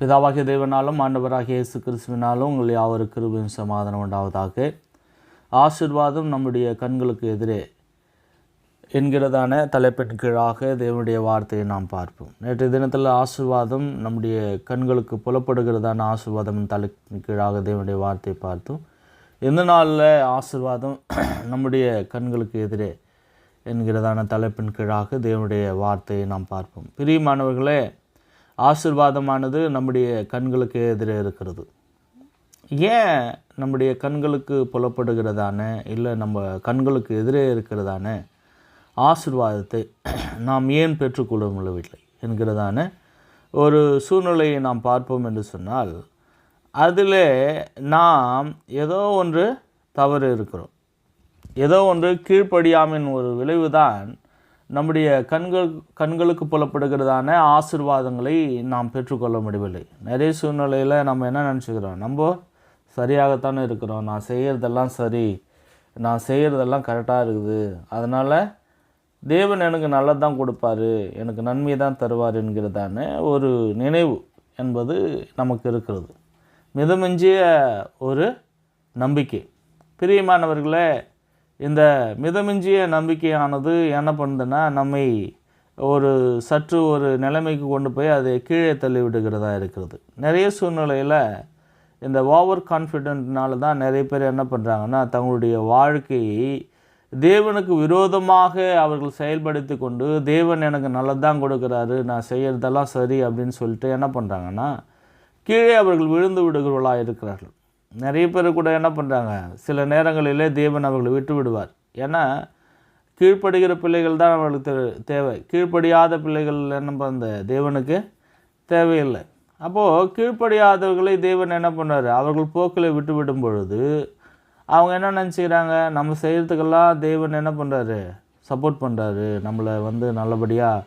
பிதாவாகிய தேவனாலும் ஆண்டவராகிய இயேசு கிறிஸ்துவினாலும் உங்கள் யாவருக்கு கிருபையும் சமாதானம் உண்டாவதாக. ஆசிர்வாதம் நம்முடைய கண்களுக்கு எதிரே என்கிறதான தலைப்பின் கீழாக தேவனுடைய வார்த்தையை நாம் பார்ப்போம். நேற்றைய தினத்தில் ஆசிர்வாதம் நம்முடைய கண்களுக்கு புலப்படுகிறதான ஆசிர்வாதம் தலைப்பின் கீழாக தேவனுடைய வார்த்தையை பார்த்தோம். எந்த நாளில் ஆசிர்வாதம் நம்முடைய கண்களுக்கு எதிரே என்கிறதான தலைப்பின் கீழாக தேவனுடைய வார்த்தையை நாம் பார்ப்போம். பிரியமானவர்களே ஆசிர்வாதமானது நம்முடைய கண்களுக்கு எதிரே இருக்கிறது. ஏன் நம்முடைய கண்களுக்கு புலப்படுகிறதான இல்லை நம்ம கண்களுக்கு எதிரே இருக்கிறதான ஆசிர்வாதத்தை நாம் ஏன் பெற்றுக்கொள்ள முடியவில்லை என்கிறதான ஒரு சூழ்நிலையை நாம் பார்ப்போம் என்று சொன்னால் அதில் நாம் ஏதோ ஒன்று தவறு இருக்கிறோம். ஏதோ ஒன்று கீழ்ப்படியாமின் ஒரு விளைவுதான் நம்முடைய கண்கள் கண்களுக்கு புலப்படுகிறதான ஆசிர்வாதங்களை நாம் பெற்றுக்கொள்ள முடியவில்லை. நிறைய சூழ்நிலையில் நம்ம என்ன நினச்சிக்கிறோம்? நம்ம சரியாகத்தானே இருக்கிறோம். நான் செய்கிறதெல்லாம் சரி. நான் செய்கிறதெல்லாம் கரெக்டாக இருக்குது. அதனால் தேவன் எனக்கு நல்லது தான் கொடுப்பாரு. எனக்கு நன்மையை தான் தருவார் என்கிறதான ஒரு நினைவு என்பது நமக்கு இருக்கிறது. மிதமிஞ்சிய ஒரு நம்பிக்கை. பிரியமானவர்களே இந்த மிதமிஞ்சிய நம்பிக்கையானது என்ன பண்ணுதுன்னா நம்மை ஒரு சற்று ஒரு நிலைமைக்கு கொண்டு போய் அதை கீழே தள்ளிவிடுகிறதா இருக்கிறது. நிறைய சூழ்நிலையில் இந்த ஓவர் கான்ஃபிடென்ட்னால தான் நிறைய பேர் என்ன பண்ணுறாங்கன்னா தங்களுடைய வாழ்க்கையை தேவனுக்கு விரோதமாக அவர்கள் செயல்படுத்தி கொண்டு தேவன் எனக்கு நல்லதான் கொடுக்குறாரு நான் செய்கிறதெல்லாம் சரி அப்படின்னு சொல்லிட்டு என்ன பண்ணுறாங்கன்னா கீழே அவர்கள் விழுந்து விடுகிறவர்களாக இருக்கிறார்கள். நிறைய பேர் கூட என்ன பண்ணுறாங்க சில நேரங்களிலே தேவன் அவர்களை விட்டு விடுவார். ஏன்னா கீழ்ப்படுகிற பிள்ளைகள் தான் அவர்களுக்கு தேவை. கீழ்ப்படியாத பிள்ளைகள் என்ன அந்த தேவனுக்கு தேவையில்லை. அப்போது கீழ்ப்படியாதவர்களை தேவன் என்ன பண்ணார் அவர்கள் போக்கில் விட்டு விடும் பொழுது அவங்க என்ன நினச்சிக்கிறாங்க? நம்ம செய்கிறதுக்கெல்லாம் தேவன் என்ன பண்ணுறாரு சப்போர்ட் பண்ணுறாரு நம்மளை வந்து நல்லபடியாக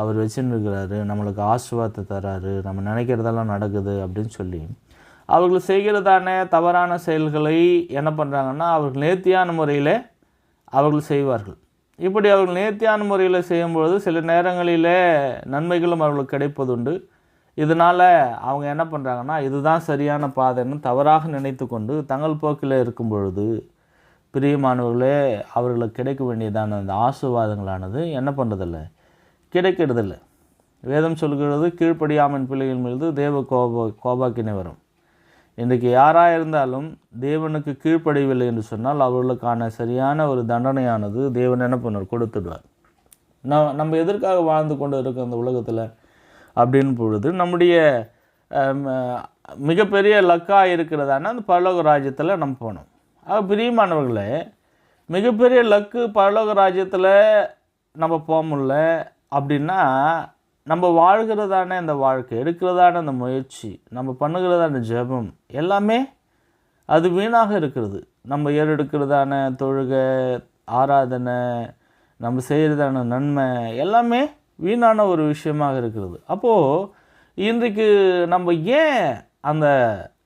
அவர் வச்சுன்னு இருக்கிறாரு. நம்மளுக்கு ஆசீர்வாதத்தை தராரு. நம்ம நினைக்கிறதெல்லாம் நடக்குது அப்படின்னு சொல்லி அவர்கள் செய்கிறதான தவறான செயல்களை என்ன பண்ணுறாங்கன்னா அவர்கள் நேர்த்தியான முறையில் அவர்கள் செய்வார்கள். இப்படி அவர்கள் நேர்த்தியான முறையில் செய்யும்பொழுது சில நேரங்களிலே நன்மைகளும் அவர்களுக்கு கிடைப்பதுண்டு. இதனால் அவங்க என்ன பண்ணுறாங்கன்னா இதுதான் சரியான பாதைன்னு தவறாக நினைத்து கொண்டு தங்கள் போக்கில் இருக்கும் பொழுது பிரியமானவர்களே அவர்களுக்கு கிடைக்க வேண்டியதான அந்த ஆசீர்வாதங்களானது என்ன பண்ணுறதில்ல கிடைக்கிறதில்ல. வேதம் சொல்கிறது கீழ்ப்படியாமன் பிள்ளைகள் மீது தேவ கோப கோபாக்கினை வரும். இன்றைக்கு யாராக இருந்தாலும் தேவனுக்கு கீழ்ப்படையவில்லை என்று சொன்னால் அவர்களுக்கான சரியான ஒரு தண்டனையானது தேவன் என்ன பண்ணார் கொடுத்துடுவார். நான் நம்ம எதற்காக வாழ்ந்து கொண்டு இருக்க அந்த உலகத்தில் அப்படின்னு பொழுது நம்முடைய மிகப்பெரிய லக்காக இருக்கிறதான அந்த பரலோக ராஜ்யத்தில் நம்ம போனோம். ஆக பிரியமானவர்களே மிகப்பெரிய லக்கு பரலோக ராஜ்யத்தில் நம்ம போக முடியல அப்படின்னா நம்ம வாழ்கிறதான இந்த வாழ்க்கை எடுக்கிறதான அந்த முயற்சி நம்ம பண்ணுகிறதான ஜெபம் எல்லாமே அது வீணாக இருக்கிறது. நம்ம ஏறெடுக்கிறதான தொழுகை ஆராதனை நம்ம செய்கிறதான நன்மை எல்லாமே வீணான ஒரு விஷயமாக இருக்கிறது. அப்போது இன்றைக்கு நம்ம ஏன் அந்த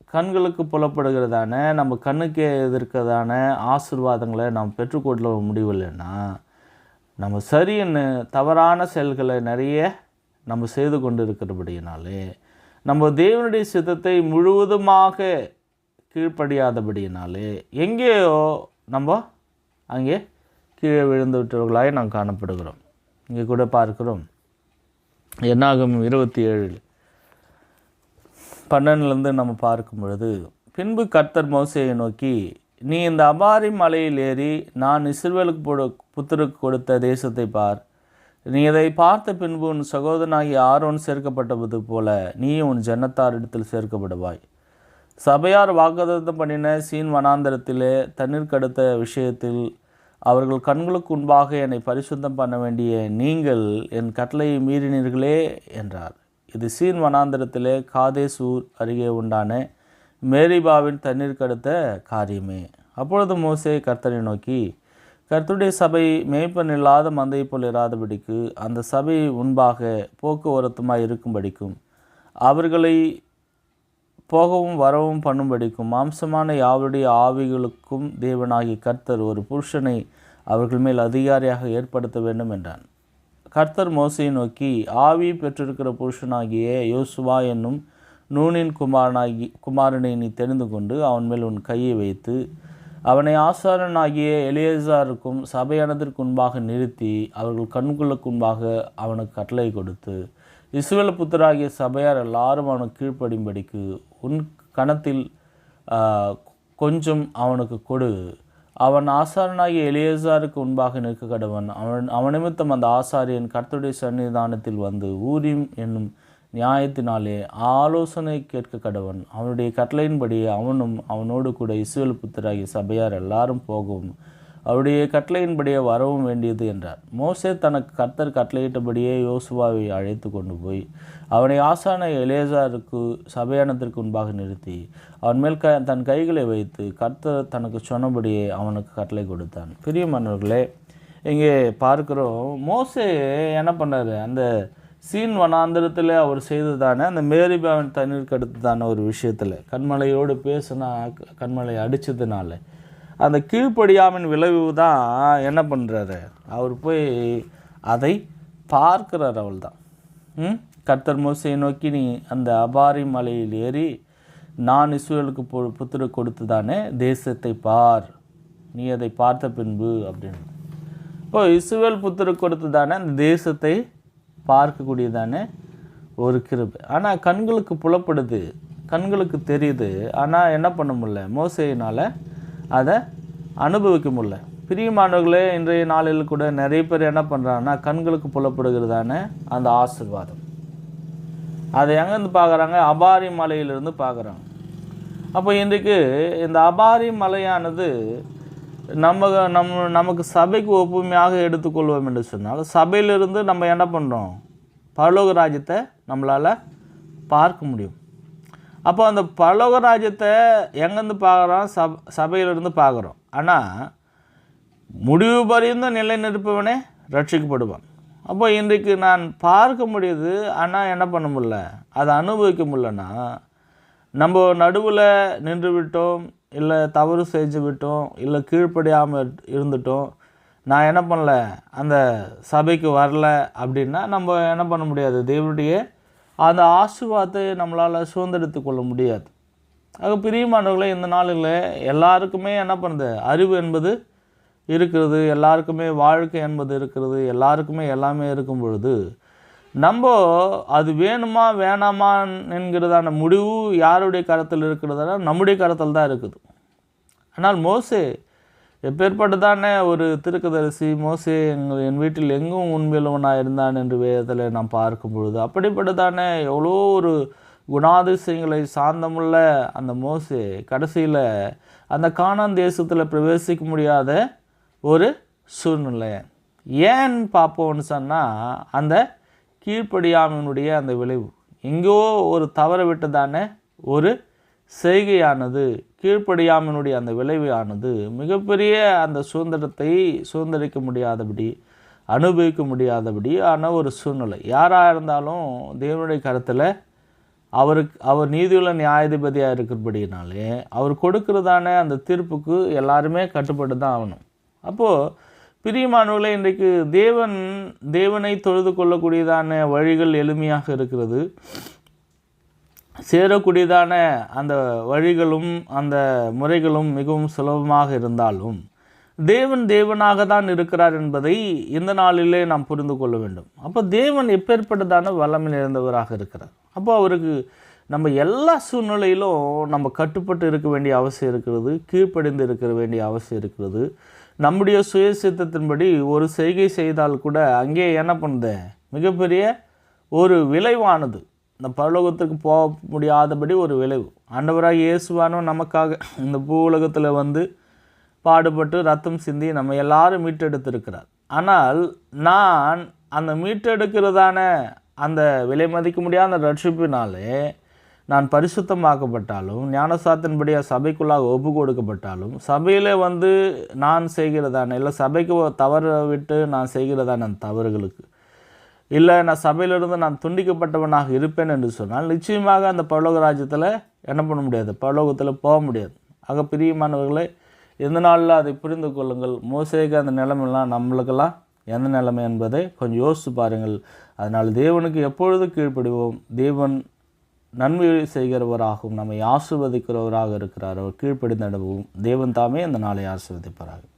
கண்களுக்கு புலப்படுகிறதான நம்ம கண்ணுக்கே எதிர்க்கிறதான ஆசீர்வாதங்களை நாம் பெற்றுக்கொள்ள முடியவில்லைன்னா நம்ம சரின்னு தவறான செயல்களை நிறைய நம்ம செய்து கொண்டு இருக்கிறபடியினாலே நம்ம தேவனுடைய சித்தத்தை முழுவதுமாக கீழ்ப்படியாதபடியினாலே எங்கேயோ நம்ம அங்கே கீழே விழுந்து விட்டவர்களாய் நாம் காணப்படுகிறோம். இங்கே கூட பார்க்கிறோம். என்னாகும் இருபத்தி ஏழில் பன்னெண்டுலேருந்து நம்ம பார்க்கும் பொழுது பின்பு கர்த்தர் மோசையை நோக்கி நீ இந்த அபாரி மலையில் ஏறி நான் இஸ்ரவேலுக்கு போடு புத்தருக்கு கொடுத்த தேசத்தை பார். நீ இதை பார்த்த பின்பு உன் சகோதரனாகிய ஆரோன் சேர்க்கப்பட்டது போல நீயும் உன் ஜன்னத்தாரிடத்தில் சேர்க்கப்படுவாய். சபையார் வாக்குதத்தம் பண்ணின சீன் வனாந்தரத்திலே தண்ணீர் கடுத்த விஷயத்தில் அவர்கள் கண்களுக்கு முன்பாக என்னை பரிசுத்தம் பண்ண வேண்டிய நீங்கள் என் கட்டளையை மீறினீர்களே என்றார். இது சீன் வனாந்தரத்திலே காதேசூர் அருகே உண்டான மேரிபாவின் தண்ணீர் கடுத்த காரியமே. அப்பொழுது மோசே கர்த்தனை நோக்கி கர்த்தருடைய சபை மேய்ப்பன் இல்லாத மந்தை போல் இராதபடிக்கு அந்த சபை முன்பாக போக்குவரத்துமாய் இருக்கும்படிக்கும் அவர்களை போகவும் வரவும் பண்ணும்படிக்கும் மாம்சமான யாவருடைய ஆவிகளுக்கும் தேவனாகி கர்த்தர் ஒரு புருஷனை அவர்கள் மேல் அதிகாரியாக ஏற்படுத்த வேண்டும் என்றான். கர்த்தர் மோசையை நோக்கி ஆவி பெற்றிருக்கிற புருஷனாகிய யோசுவா என்னும் நூனின் குமாரனாகி குமாரனை நீ தெரிந்து கொண்டு அவன் மேல் உன் கையை வைத்து அவனை ஆசாரனாகிய எலியேசாருக்கும் சபையானதற்கு முன்பாக நிறுத்தி அவர்கள் கண்களுக்கு முன்பாக அவனுக்கு கட்டளை கொடுத்து இஸ்ரவேல் புத்தராகிய சபையார் எல்லாரும் அவனுக்கு கீழ்ப்படிம்படிக்கு உன் கணத்தில் கொஞ்சம் அவனுக்கு கொடு. அவன் ஆசாரனாகிய எலியேசாருக்கு முன்பாக நிற்க கடவன். அவன் அவன் நிமித்தம் அந்த ஆசாரியன் கர்த்தருடைய சன்னிதானத்தில் வந்து ஊரிம் என்னும் நியாயத்தினாலே ஆலோசனை கேட்க கடவன். அவனுடைய கட்டளையின்படி அவனும் அவனோடு கூட இஸ்ரவேல் புத்தராகிய சபையார் எல்லாரும் போகவும் அவருடைய கட்டளையின்படியே வரவும் வேண்டியது என்றார். மோசே தனக்கு கர்த்தர் கட்டளையிட்டபடியே யோசுவாவை அழைத்து கொண்டு போய் அவனை ஆசான எலேசாருக்கு சபையானத்திற்கு முன்பாக நிறுத்தி அவன் மேல் க தன் கைகளை வைத்து கர்த்தர் தனக்கு சொன்னபடியே அவனுக்கு கட்டளை கொடுத்தான். பிரியமானவர்களே இங்கே பார்க்கிறோம் மோசே என்ன பண்ணாரு? அந்த சீன் வனாந்திரத்தில் அவர் செய்ததானே அந்த மேரி பவன் தண்ணீருக்கு அடுத்ததான ஒரு விஷயத்தில் கண்மலையோடு பேசினா கண்மலை அடித்ததுனால அந்த கீழ்ப்படியாமின் விளைவு தான் என்ன பண்ணுறாரு அவர் போய் அதை பார்க்கிறார் அவள் தான் கர்த்தர் மோசையை நோக்கி நீ அந்த அபாரி மலையில் ஏறி நான் இஸ்ரேலுக்கு பொ புத்திர கொடுத்துதானே தேசத்தை பார். நீ அதை பார்த்த பின்பு அப்படின்னு. இப்போ இஸ்ரேல் புத்திர கொடுத்துதானே அந்த தேசத்தை பார்க்கக்கூடியதானே ஒரு கிருபை. ஆனால் கண்களுக்கு புலப்படுது கண்களுக்கு தெரியுது. ஆனால் என்ன பண்ண முடியல? மோசையினால் அதை அனுபவிக்க முடியல. பிரியமானவர்களே இன்றைய நாளில் கூட நிறைய பேர் என்ன பண்ணுறாங்கன்னா கண்களுக்கு புலப்படுகிறதான அந்த ஆசிர்வாதம். அதை எங்கேருந்து பார்க்குறாங்க? அபாரி மலையிலிருந்து பார்க்குறாங்க. அப்போ இன்றைக்கு இந்த அபாரி மலையானது நம்ம நம்ம நமக்கு சபைக்கு ஒப்புமையாக எடுத்துக்கொள்வோம் என்று சொன்னால் சபையிலிருந்து நம்ம என்ன பண்ணுறோம் பரலோக ராஜ்யத்தை நம்மளால் பார்க்க முடியும். அப்போ அந்த பரலோக ராஜ்யத்தை எங்கேருந்து பார்க்குறோம்? சப் சபையிலிருந்து பார்க்குறோம். ஆனால் முடிவு பரிந்த நிலை நிற்பவனே ரட்சிக்கப்படுவான். அப்போ இன்றைக்கு நான் பார்க்க முடியுது ஆனால் என்ன பண்ண முடியல? அதை அனுபவிக்க முடியலன்னா நம்ம நடுவில் நின்று விட்டோம் இல்லை தவறு செஞ்சு விட்டோம் இல்லை கீழ்ப்படியாமல் இருந்துட்டோம் நான் என்ன பண்ணல? அந்த சபைக்கு வரல அப்படின்னா நம்ம என்ன பண்ண முடியாது? தேவனுடைய அந்த ஆசிர்வாதத்தை நம்மளால் சுதந்திரத்து கொள்ள முடியாது. ஆக பிரியமானவர்களே இந்த நாளில் எல்லாருக்குமே என்ன பண்ணுது? அறிவு என்பது இருக்கிறது எல்லாருக்குமே வாழ்க்கை என்பது இருக்கிறது எல்லாருக்குமே எல்லாமே இருக்கும் பொழுது நம்ம அது வேணுமா வேணாமா என்கிறதான முடிவு யாருடைய கரத்தில் இருக்கிறதுனா நம்முடைய கரத்தில் தான் இருக்குது. ஆனால் மோசே எப்பேற்பட்டதானே ஒரு திருக்கதரிசி மோசே எங்கள் என் வீட்டில் எங்கும் உண்மையுள்ளவனாக இருந்தான் என்று வேதத்தில் நாம் பார்க்கும் பொழுது அப்படிப்பட்டதானே எவ்வளோ ஒரு குணாதிசயங்களை சார்ந்தமுள்ள அந்த மோசே கடைசியில் அந்த காணான் தேசத்தில் பிரவேசிக்க முடியாத ஒரு சூழ்நிலை. ஏன் பார்ப்போம்னு சொன்னால் அந்த கீழ்ப்படியாமையினுடைய அந்த விளைவு. எங்கேயோ ஒரு தவற விட்டதான ஒரு செய்கையானது கீழ்ப்படியாமையினுடைய அந்த விளைவானது மிகப்பெரிய அந்த சுதந்திரத்தை சுதந்திரிக்க முடியாதபடி அனுபவிக்க முடியாதபடியான ஒரு சூழ்நிலை. யாராக இருந்தாலும் தேவனுடைய கருத்தில் அவருக்கு அவர் நீதியுள்ள நியாயாதிபதியாக இருக்கிறபடினாலே அவர் கொடுக்கிறதான அந்த தீர்ப்புக்கு எல்லாருமே கட்டுப்பட்டு தான் ஆகணும். அப்போது பிரியமானவர்களே இன்றைக்கு தேவன் தேவனை தொழுது கொள்ளக்கூடியதான வழிகள் எளிமையாக இருக்கிறது. சேரக்கூடியதான அந்த வழிகளும் அந்த முறைகளும் மிகவும் சுலபமாக இருந்தாலும் தேவன் தேவனாக தான் இருக்கிறார் என்பதை இந்த நாளிலே நாம் புரிந்து கொள்ள வேண்டும். அப்போ தேவன் எப்பேற்பட்டதான வல்லமை நிறைந்தவராக இருக்கிறார். அப்போ அவருக்கு நம்ம எல்லா சூழ்நிலையிலும் நம்ம கட்டுப்பட்டு இருக்க வேண்டிய அவசியம் இருக்கிறது கீழ்ப்படிந்து இருக்க வேண்டிய அவசியம் இருக்கிறது. நம்முடைய சுய சித்தத்தின்படி ஒரு செய்கை செய்தால் கூட அங்கே என்ன பண்ணுது? மிகப்பெரிய ஒரு விளைவானது. இந்த பரலோகத்துக்கு போக முடியாதபடி ஒரு விளைவு. ஆண்டவராக இயேசுவானும் நமக்காக இந்த பூ உலகத்தில் வந்து பாடுபட்டு ரத்தம் சிந்தி நம்ம எல்லாரும் மீட்டெடுத்திருக்கிறார். ஆனால் நான் அந்த மீட்டெடுக்கிறதான அந்த விலை மதிக்க முடியாத அந்த ரட்சிப்பினாலே நான் பரிசுத்தமாக்கப்பட்டாலும் ஞானசாத்தின்படியாக சபைக்குள்ளாக ஒப்பு கொடுக்கப்பட்டாலும் சபையில் வந்து நான் செய்கிறதான இல்லை சபைக்கு தவற விட்டு நான் செய்கிறதான தவறுகளுக்கு. இல்லை நான் சபையிலிருந்து நான் துண்டிக்கப்பட்டவனாக இருப்பேன் என்று சொன்னால் நிச்சயமாக அந்த பரலோக ராஜ்யத்தில் என்ன பண்ண முடியாது? பரலோகத்தில் போக முடியாது. ஆக பிரியமானவர்களே எந்த நாளில் அதை புரிந்து கொள்ளுங்கள்? மோசேக்கு அந்த நிலைமைலாம் நம்மளுக்கெல்லாம் எந்த நிலைமை என்பதை கொஞ்சம் யோசித்து பாருங்கள். அதனால் தேவனுக்கு எப்பொழுது கீழ்ப்படுவோம்? தேவன் நன்மை செய்கிறவராகவும் நம்மை ஆசிர்வதிக்கிறவராக இருக்கிறார். அவர் கீழ்ப்படிந்து நடவும் தேவன் தாமே அந்த நாளை ஆசிர்வதிப்பார்கள்